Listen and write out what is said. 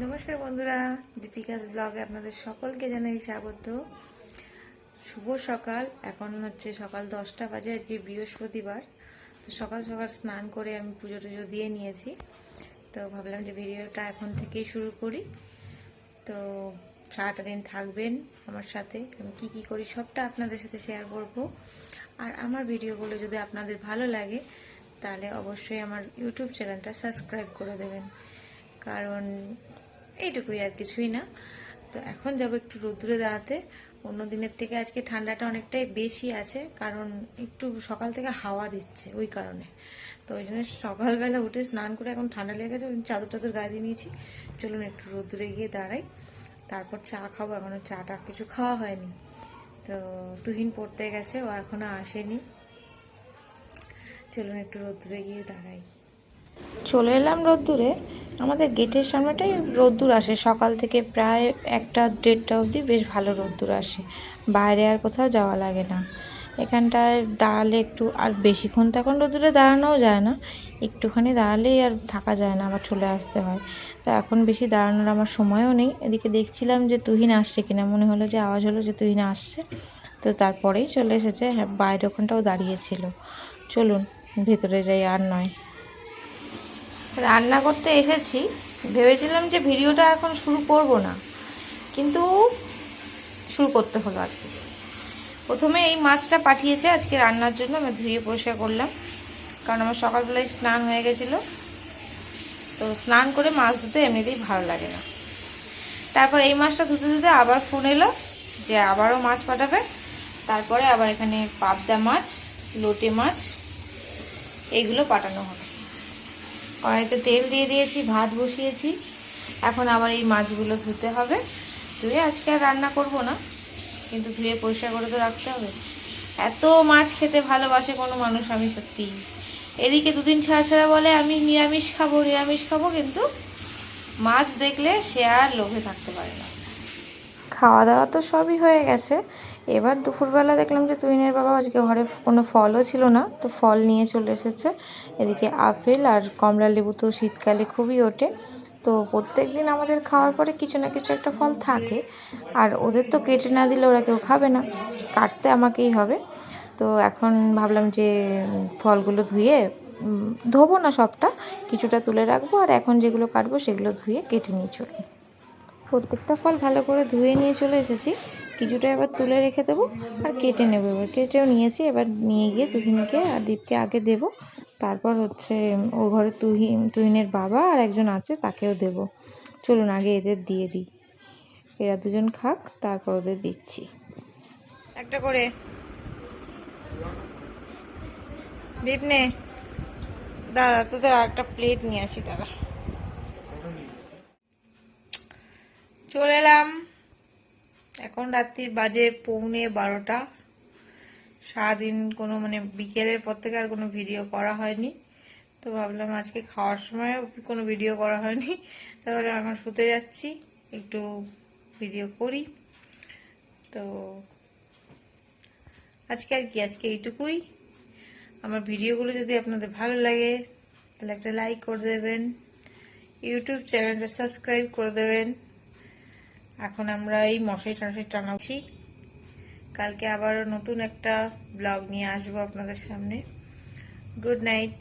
নমস্কার বন্ধুরা, দীপিকাস ব্লগে আপনাদের সকলকে জানাই স্বাগত। শুভ সকাল, এখন হচ্ছে সকাল দশটা বাজে, আজকে বৃহস্পতিবার। তো সকাল সকাল স্নান করে আমি পুজো টুজো দিয়ে নিয়েছি। তো ভাবলাম যে ভিডিওটা এখন থেকেই শুরু করি। তো সারাটা দিন থাকবেন আমার সাথে, আমি কি কি করি সবটা আপনাদের সাথে শেয়ার করব। আর আমার ভিডিওগুলো যদি আপনাদের ভালো লাগে, তাহলে অবশ্যই আমার ইউটিউব চ্যানেলটা সাবস্ক্রাইব করে দেবেন। কারণ এইটুকুই আর কিছুই না। তো এখন যাব একটু রোদ্দুরে দাঁড়াতে। অন্য দিনের থেকে আজকে ঠান্ডাটা অনেকটাই বেশি আছে, কারণ একটু সকাল থেকে হাওয়া দিচ্ছে ওই কারণে। তো ওই জন্য সকালবেলা উঠে স্নান করে এখন ঠান্ডা লেগে গেছে চাদর টাদর গায়ে দিয়ে নিয়েছি। চলুন একটু রোদ্দুরে গিয়ে দাঁড়াই। তারপর চা খাব, এখনও চাটা কিছু খাওয়া হয়নি। তো তুহিন পড়তে গেছে, ও এখনও আসেনি। চলুন একটু রোদ্দুরে গিয়ে দাঁড়াই। চলে এলাম রোদ্দুরে। আমাদের গেটের সামনেটাই রোদ্দুর আসে। সকাল থেকে প্রায় একটা দেড়টা অবধি বেশ ভালো রোদ্দুর আসে। বাইরে আর কোথাও যাওয়া লাগে না। এখানটায় দাঁড়ালে একটু, আর বেশিক্ষণ তো এখন রোদ্দুরে দাঁড়ানোও যায় না। একটুখানি দাঁড়ালেই আর থাকা যায় না, আবার চলে আসতে হয়। তো এখন বেশি দাঁড়ানোর আমার সময়ও নেই। এদিকে দেখছিলাম যে তুহিন আসছে কিনা, মনে হলো যে আওয়াজ হলো যে তুহিন আসছে। তো তারপরেই চলে এসেছে। হ্যাঁ বাইরে ওখানটাও দাঁড়িয়েছিল। চলুন, ভেতরে যাই আর নয়। রান্না করতে এসেছি। ভেবেছিলাম যে ভিডিওটা এখন শুরু করব না। কিন্তু শুরু করতে হলো আর কি। প্রথমে এই মাছটা পাঠিয়েছে, আজকে রান্নার জন্য আমি ধুয়ে পরিষ্কার করলাম। কারণ আমার সকালবেলায় স্নান হয়ে গেছিল। তো স্নান করে মাছ ধুতে এমনিতেই ভালো লাগে না। তারপর এই মাছটা ধুতে ধুতে আবার ফোন এলো যে আবারও মাছ পাঠাবে। তারপরে আবার এখানে পাবদা মাছ, লোটে মাছ, এইগুলো পাঠানো হবে কড়াইতে তেল দিয়ে দিয়েছি, ভাত বসিয়েছি। এখন আবার এই মাছগুলো ধুতে হবে। ধুয়ে আজকে আর রান্না করব না, কিন্তু ধুয়ে পরিষ্কার করে তো রাখতে হবে। এত মাছ খেতে ভালোবাসে কোনো মানুষ আমি সত্যি এদিকে দুদিন ছাড়া ছাড়া বলে, আমি নিরামিষ খাব নিরামিষ খাব, কিন্তু মাছ দেখলে সে আর লোভে থাকতে পারে না। খাওয়া দাওয়া তো সবই হয়ে গেছে। এবার দুপুরবেলা দেখলাম যে তুহিনের বাবা আজকে ঘরে কোনো ফলও ছিল না, তো ফল নিয়ে চলে এসেছে। এদিকে আপেল আর কমলা লেবু তো শীতকালে খুবই ওঠে। তো প্রত্যেক দিন আমাদের খাওয়ার পরে কিছু না কিছু একটা ফল থাকে, আর ওদের তো কেটে না দিলে ওরা কেউ খাবে না, কাটতে আমাকেই হবে। তো এখন ভাবলাম যে ফলগুলো ধুয়ে ধোবো না সবটা, কিছুটা তুলে রাখব, আর এখন যেগুলো কাটবো সেগুলো ধুয়ে কেটে নিয়ে চলবো প্রত্যেকটা ফল ভালো করে ধুয়ে নিয়ে চলে এসেছি। কিছুটা এবার তুলে রেখে দেবো আর কেটে নেব। এবার কেটেও নিয়েছি, এবার নিয়ে গিয়ে তুহিনকে আর দীপকে আগে দেবো। তারপর হচ্ছে ও ঘরে তুহিন তুহিনের বাবা আর একজন আছে, তাকেও দেব। চলুন আগে এদের দিয়ে দিই। এরা দুজন খাক, তারপর ওদের দিচ্ছি। একটা করে। দীপ নে। দাদা তোদের আর একটা প্লেট নিয়ে আসি তারা চলে এলাম। এখন রাত্রির বাজে পৌনে বারোটা। সারাদিন কোনো মানে বিকেলের পর থেকে আর কোনো ভিডিও করা হয়নি। তো ভাবলাম আজকে খাওয়ার সময়ও কোনো ভিডিও করা হয়নি। তাহলে এখন শুতে যাচ্ছি, একটু ভিডিও করি। তো আজকে আর কি, আজকে এইটুকুই। আমার ভিডিওগুলো যদি আপনাদের ভালো লাগে, তাহলে একটা লাইক করে দেবেন। ইউটিউব চ্যানেলটা সাবস্ক্রাইব করে দেবেন। এখন আমরা এই মশাই টশাই টানাচ্ছি। কালকে আবার নতুন একটা ব্লগ নিয়ে আসব আপনাদের সামনে। Good night.